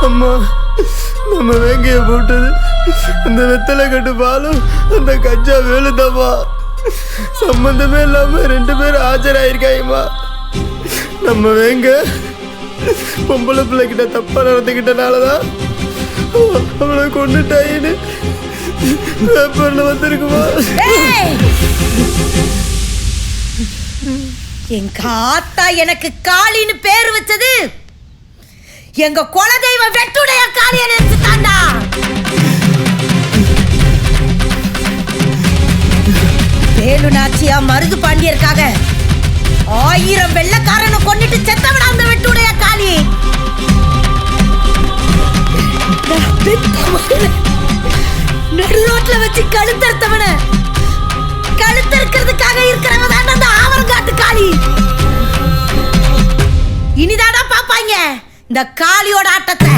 அம்மா நம்ம வேங்கைய போட்டது அந்த வெத்தலை கட்டு பாலும் அந்த கஞ்சா வேலுதாம்மா. சம்பந்தமே இல்லாம ரெண்டு பேரும் ஆஜராயிருக்காயம்மா நம்ம வேங்க பொம்பளை பிள்ளைகிட்ட தப்பா நடந்துக்கிட்டனாலதான் அவ- அவளை கொண்டுட்டாயின்னு பேப்பர்ல வந்திருக்குமா? என் காத்தா எனக்கு காளின்னு பேர் வச்சு எங்க குலதெய்வ வெட்டுடைய காலிய நினைச்சு தாண்டா. வேலு நாச்சியா மருது பாண்டியருக்காக ஆயிரம் வெள்ளக்காரனை கொன்னிட்டு செத்தவடா அந்த வெட்டுடைய காளி. நான் நடு ரோட்ல வச்சு கழுத்தறுத்தவன. கழுத்தறுக்கிறதுக்காக இருக்கிறவங்க தான் அந்த ஆவரங்காட்டு காளி. இனிதானா பாப்பாங்க. இந்த காளியோட ஆட்டத்தை.